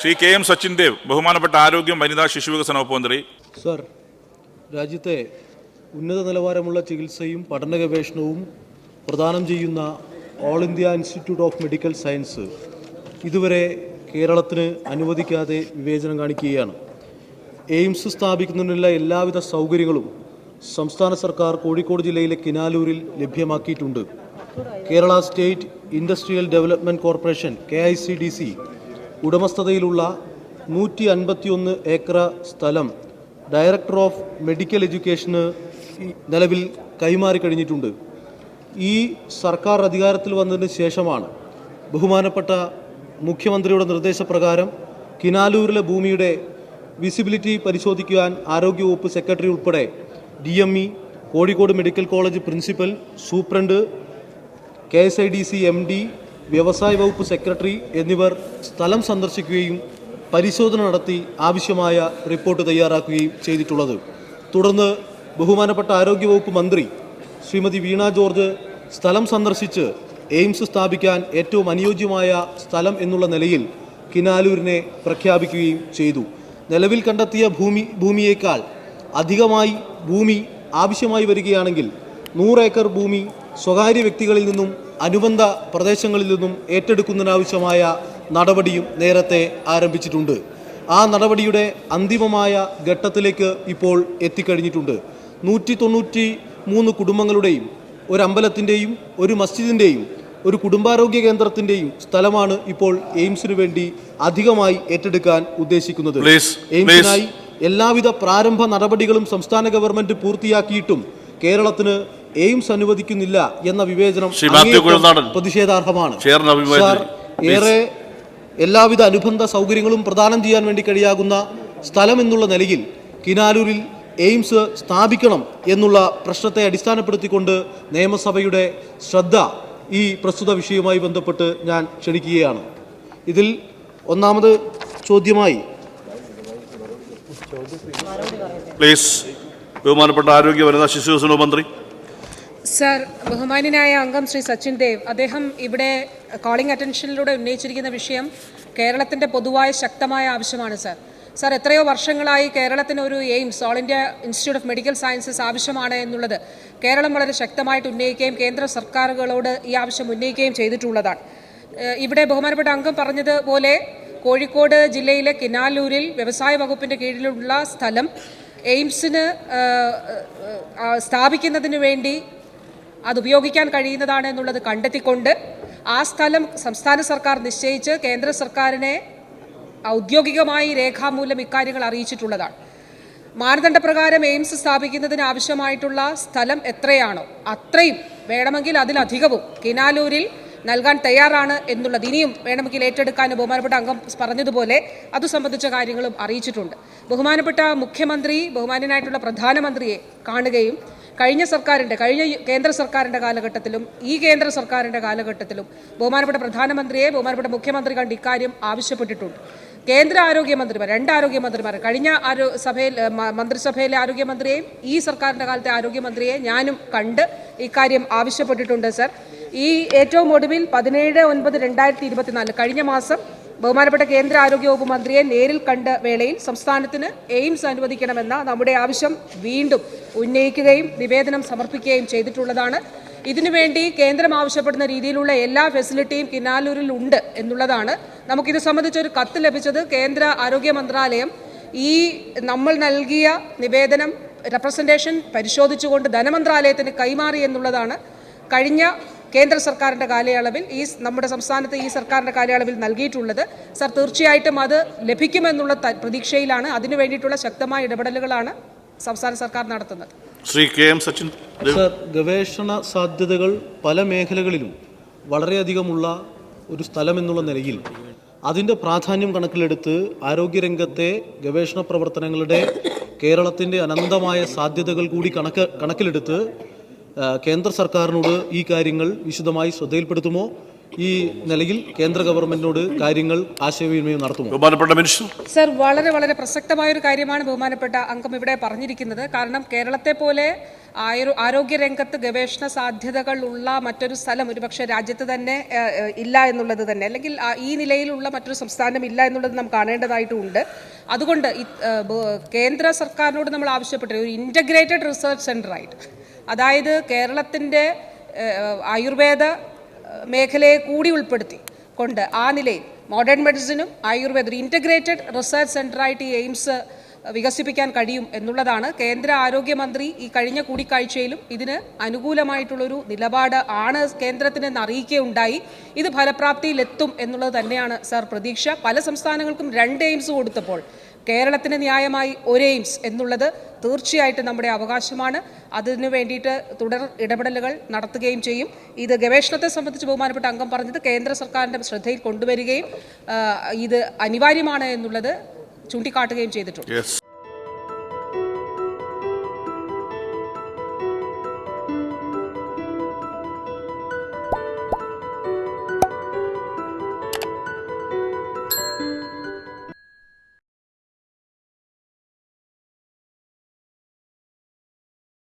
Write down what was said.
Shri K M Sachin Dev ബഹുമാനപ്പെട്ട ആരോഗ്യം വനിതാ ശിശു വികസന വകുപ്പ് മന്ത്രി. സർ രാജ്യത്തെ ഉന്നത നിലവാരമുള്ള ചികിത്സയും പഠന ഗവേഷണവും പ്രദാനം ചെയ്യുന്ന all India institute of medical science ഇതുവരെ കേരളത്തിന് അനുവദിക്കാതെ വിവേചനം കാണിക്കുകയാണ്. എയിംസ് സ്ഥാപിക്കുന്നതിനുള്ള എല്ലാവിധ സൗകര്യങ്ങളും സംസ്ഥാന സർക്കാർ കോഴിക്കോട് ജില്ലയിലെ കിനാലൂരിൽ ലഭ്യമാക്കിയിട്ടുണ്ട്. Kerala state industrial development corporation K I C D C ഉടമസ്ഥതയിലുള്ള നൂറ്റി അൻപത്തിയൊന്ന് ഏക്കർ സ്ഥലം ഡയറക്ടർ ഓഫ് മെഡിക്കൽ എഡ്യൂക്കേഷന് നിലവിൽ കൈമാറി കഴിഞ്ഞിട്ടുണ്ട്. ഈ സർക്കാർ അധികാരത്തിൽ വന്നതിന് ശേഷമാണ് ബഹുമാനപ്പെട്ട മുഖ്യമന്ത്രിയുടെ നിർദ്ദേശപ്രകാരം കിനാലൂരിലെ ഭൂമിയുടെ വിസിബിലിറ്റി പരിശോധിക്കുവാൻ ആരോഗ്യവകുപ്പ് സെക്രട്ടറി ഉൾപ്പെടെ D M E Kozhikode medical college principal superintendent K S I D C M D വ്യവസായ വകുപ്പ് സെക്രട്ടറി എന്നിവർ സ്ഥലം സന്ദർശിക്കുകയും പരിശോധന നടത്തി ആവശ്യമായ റിപ്പോർട്ട് തയ്യാറാക്കുകയും ചെയ്തിട്ടുള്ളത്. തുടർന്ന് ബഹുമാനപ്പെട്ട ആരോഗ്യവകുപ്പ് മന്ത്രി ശ്രീമതി വീണ ജോർജ് സ്ഥലം സന്ദർശിച്ച് എയിംസ് സ്ഥാപിക്കാൻ ഏറ്റവും അനുയോജ്യമായ സ്ഥലം എന്നുള്ള നിലയിൽ കിനാലൂരിനെ പ്രഖ്യാപിക്കുകയും ചെയ്തു. നിലവിൽ കണ്ടെത്തിയ ഭൂമി ഭൂമിയേക്കാൾ അധികമായി ഭൂമി ആവശ്യമായി വരികയാണെങ്കിൽ നൂറ് ഏക്കർ ഭൂമി സ്വകാര്യ വ്യക്തികളിൽ നിന്നും അനുബന്ധ പ്രദേശങ്ങളിൽ നിന്നും ഏറ്റെടുക്കുന്നതിനാവശ്യമായ നടപടിയും നേരത്തെ ആരംഭിച്ചിട്ടുണ്ട്. ആ നടപടിയുടെ അന്തിമമായ ഘട്ടത്തിലേക്ക് ഇപ്പോൾ എത്തിക്കഴിഞ്ഞിട്ടുണ്ട്. നൂറ്റി തൊണ്ണൂറ്റി മൂന്ന് കുടുംബങ്ങളുടെയും ഒരു അമ്പലത്തിന്റെയും ഒരു മസ്ജിദിന്റെയും ഒരു കുടുംബാരോഗ്യ കേന്ദ്രത്തിന്റെയും സ്ഥലമാണ് ഇപ്പോൾ എയിംസിനു വേണ്ടി അധികമായി ഏറ്റെടുക്കാൻ ഉദ്ദേശിക്കുന്നത്. എയിംസിനായി എല്ലാവിധ പ്രാരംഭ നടപടികളും സംസ്ഥാന ഗവൺമെന്റ് പൂർത്തിയാക്കിയിട്ടും കേരളത്തിന് എയിംസ് അനുവദിക്കുന്നില്ല എന്ന വിവേചനം. പ്രതിഷേധാർഹമാണ്. സാർ ഏറെ എല്ലാവിധ അനുബന്ധ സൗകര്യങ്ങളും പ്രദാനം ചെയ്യാൻ വേണ്ടി കഴിയാകുന്ന സ്ഥലം എന്നുള്ള നിലയിൽ കിനാലൂരിൽ എയിംസ് സ്ഥാപിക്കണം എന്നുള്ള പ്രശ്നത്തെ അടിസ്ഥാനപ്പെടുത്തിക്കൊണ്ട് നിയമസഭയുടെ ശ്രദ്ധ ഈ പ്രസ്തുത വിഷയവുമായി ബന്ധപ്പെട്ട് ഞാൻ ക്ഷണിക്കുകയാണ്. ഇതിൽ ഒന്നാമത് ചോദ്യമായി. പ്ലീസ്. ബഹുമാനപ്പെട്ട ആരോഗ്യ വനിതാ ശിശു വികസന മന്ത്രി. സർ ബഹുമാനായ അംഗം ശ്രീ സച്ചിൻ ദേവ് അദ്ദേഹം ഇവിടെ കോളിംഗ് അറ്റൻഷനിലൂടെ ഉന്നയിച്ചിരിക്കുന്ന വിഷയം കേരളത്തിന്റെ പൊതുവായ ശക്തമായ ആവശ്യമാണ് സർ. സർ എത്രയോ വർഷങ്ങളായി കേരളത്തിന് ഒരു AIIMS all India institute of medical sciences ആവശ്യമാണ് എന്നുള്ളത് കേരളം വളരെ ശക്തമായിട്ട് ഉന്നയിക്കുകയും കേന്ദ്ര സർക്കാരുകളോട് ഈ ആവശ്യം ഉന്നയിക്കുകയും ചെയ്തിട്ടുള്ളതാണ്. ഇവിടെ ബഹുമാനപ്പെട്ട അംഗം പറഞ്ഞതുപോലെ കോഴിക്കോട് ജില്ലയിലെ കിനാലൂരിൽ വ്യവസായ വകുപ്പിന്റെ കീഴിലുള്ള സ്ഥലം എയിംസിന് സ്ഥാപിക്കുന്നതിന് വേണ്ടി അത് ഉപയോഗിക്കാൻ കഴിയുന്നതാണ് എന്നുള്ളത് കണ്ടെത്തിക്കൊണ്ട് ആ സ്ഥലം സംസ്ഥാന സർക്കാർ നിശ്ചയിച്ച് കേന്ദ്ര സർക്കാരിനെ ഔദ്യോഗികമായി രേഖാമൂലം ഇക്കാര്യങ്ങൾ അറിയിച്ചിട്ടുള്ളതാണ്. മാനദണ്ഡപ്രകാരം എയിംസ് സ്ഥാപിക്കുന്നതിന് ആവശ്യമായിട്ടുള്ള സ്ഥലം എത്രയാണോ അത്രയും വേണമെങ്കിൽ അതിലധികവും കിനാലൂരിൽ നൽകാൻ തയ്യാറാണ് എന്നുള്ളത് ഇനിയും വേണമെങ്കിൽ ഏറ്റെടുക്കാൻ ബഹുമാനപ്പെട്ട അംഗം പറഞ്ഞതുപോലെ അത് സംബന്ധിച്ച കാര്യങ്ങളും അറിയിച്ചിട്ടുണ്ട്. ബഹുമാനപ്പെട്ട മുഖ്യമന്ത്രി ബഹുമാനനായിട്ടുള്ള പ്രധാനമന്ത്രിയെ കാണുകയും കഴിഞ്ഞ സർക്കാരിന്റെ കഴിഞ്ഞ കേന്ദ്ര സർക്കാരിന്റെ കാലഘട്ടത്തിലും ഈ കേന്ദ്ര സർക്കാരിന്റെ കാലഘട്ടത്തിലും ബഹുമാനപ്പെട്ട പ്രധാനമന്ത്രിയെ ബഹുമാനപ്പെട്ട മുഖ്യമന്ത്രി കണ്ട് ഇക്കാര്യം ആവശ്യപ്പെട്ടിട്ടുണ്ട്. കേന്ദ്ര ആരോഗ്യമന്ത്രിമാർ രണ്ട് ആരോഗ്യമന്ത്രിമാർ കഴിഞ്ഞ ആരോ സഭയിൽ മന്ത്രിസഭയിലെ ആരോഗ്യമന്ത്രിയെയും ഈ സർക്കാരിന്റെ കാലത്തെ ആരോഗ്യമന്ത്രിയെ ഞാനും കണ്ട് ഇക്കാര്യം ആവശ്യപ്പെട്ടിട്ടുണ്ട് സർ. ഈ ഏറ്റവും ഒടുവിൽ പതിനേഴ് ഒൻപത് രണ്ടായിരത്തി ഇരുപത്തിനാല് കഴിഞ്ഞ മാസം ബഹുമാനപ്പെട്ട കേന്ദ്ര ആരോഗ്യവകുപ്പ് മന്ത്രിയെ നേരിൽ കണ്ട വേളയിൽ സംസ്ഥാനത്തിന് എയിംസ് അനുവദിക്കണമെന്ന നമ്മുടെ ആവശ്യം വീണ്ടും ഉന്നയിക്കുകയും നിവേദനം സമർപ്പിക്കുകയും ചെയ്തിട്ടുള്ളതാണ്. ഇതിനുവേണ്ടി കേന്ദ്രം ആവശ്യപ്പെടുന്ന രീതിയിലുള്ള എല്ലാ ഫെസിലിറ്റിയും കിനാലൂരിൽ ഉണ്ട് എന്നുള്ളതാണ്. നമുക്കിത് സംബന്ധിച്ച് ഒരു കത്ത് ലഭിച്ചത് കേന്ദ്ര ആരോഗ്യ മന്ത്രാലയം ഈ നമ്മൾ നൽകിയ നിവേദനം റെപ്രസെന്റേഷൻ പരിശോധിച്ചുകൊണ്ട് ധനമന്ത്രാലയത്തിന് കൈമാറി എന്നുള്ളതാണ്. കഴിഞ്ഞ കേന്ദ്ര സർക്കാരിന്റെ കാലയളവിൽ ഈ നമ്മുടെ സംസ്ഥാനത്ത് ഈ സർക്കാരിന്റെ കാലയളവിൽ നൽകിയിട്ടുള്ളത്. സർ തീർച്ചയായിട്ടും അത് ലഭിക്കുമെന്നുള്ള പ്രതീക്ഷയിലാണ്. അതിനു വേണ്ടിയിട്ടുള്ള ശക്തമായ ഇടപെടലുകളാണ് സംസ്ഥാന സർക്കാർ നടത്തുന്നത്. Shri K M Sachin Dev sir ഗവേഷണ സാധ്യതകൾ പല മേഖലകളിലും വളരെയധികമുള്ള ഒരു സ്ഥലം എന്നുള്ള നിലയിൽ അതിന്റെ പ്രാധാന്യം കണക്കിലെടുത്ത് ആരോഗ്യരംഗത്തെ ഗവേഷണ പ്രവർത്തനങ്ങളുടെ കേരളത്തിന്റെ അനന്തമായ സാധ്യതകൾ കൂടി കണക്ക് കണക്കിലെടുത്ത് കേന്ദ്ര സർക്കാരിനോട് ഈ കാര്യങ്ങൾ വിശദമായി ശ്രദ്ധയിൽപ്പെടുത്തുമോ? ഈ നിലയിൽ കേന്ദ്ര ഗവൺമെന്റിനോട് കാര്യങ്ങൾ ആശയവിനിമയം നടത്തുമോ? ബഹുമാനപ്പെട്ട സർ വളരെ വളരെ പ്രസക്തമായ ഒരു കാര്യമാണ് ബഹുമാനപ്പെട്ട അംഗം ഇവിടെ പറഞ്ഞിരിക്കുന്നത്. കാരണം കേരളത്തെ പോലെ ആരോഗ്യരംഗത്ത് ആരോഗ്യ രംഗത്ത് ഗവേഷണ സാധ്യതകൾ ഉള്ള മറ്റൊരു സ്ഥലം ഒരുപക്ഷെ രാജ്യത്ത് തന്നെ ഇല്ല എന്നുള്ളത് തന്നെ. അല്ലെങ്കിൽ ഈ നിലയിലുള്ള മറ്റൊരു സംസ്ഥാനം ഇല്ല എന്നുള്ളത് നാം കാണേണ്ടതായിട്ടുണ്ട് അതുകൊണ്ട് കേന്ദ്ര സർക്കാരിനോട് നമ്മൾ ആവശ്യപ്പെട്ടത് ഒരു ഇന്റഗ്രേറ്റഡ് റിസർച്ച് സെന്ററായിട്ട് അതായത് കേരളത്തിന്റെ ആയുർവേദ മേഖലയെ കൂടി ഉൾപ്പെടുത്തി കൊണ്ട് ആ നിലയിൽ മോഡേൺ മെഡിസിനും ആയുർവേദ ഇന്റഗ്രേറ്റഡ് റിസർച്ച് സെന്ററായിട്ട് ഈ എയിംസ് വികസിപ്പിക്കാൻ കഴിയും എന്നുള്ളതാണ്. കേന്ദ്ര ആരോഗ്യമന്ത്രി ഈ കഴിഞ്ഞ കൂടിക്കാഴ്ചയിലും ഇതിന് അനുകൂലമായിട്ടുള്ളൊരു നിലപാട് ആണ് കേന്ദ്രത്തിന് എന്ന് അറിയിക്കുകയുണ്ടായി. ഇത് ഫലപ്രാപ്തിയിലെത്തും എന്നുള്ളത് തന്നെയാണ് സർ പ്രതീക്ഷ. പല സംസ്ഥാനങ്ങൾക്കും രണ്ട് എയിംസ് കൊടുത്തപ്പോൾ കേരളത്തിന് ന്യായമായി ഒരു എയിംസ് എന്നുള്ളത് തീർച്ചയായിട്ടും നമ്മുടെ അവകാശമാണ്. അതിനു വേണ്ടിയിട്ട് തുടർ ഇടപെടലുകൾ നടത്തുകയും ചെയ്യും. ഇത് ഗവേഷണത്തെ സംബന്ധിച്ച് ബഹുമാനപ്പെട്ട അംഗം പറഞ്ഞത് കേന്ദ്ര സർക്കാരിന്റെ ശ്രദ്ധയിൽ കൊണ്ടുവരികയും ഇത് അനിവാര്യമാണ് എന്നുള്ളത് ചൂണ്ടിക്കാട്ടുകയും ചെയ്തിട്ടുണ്ട്.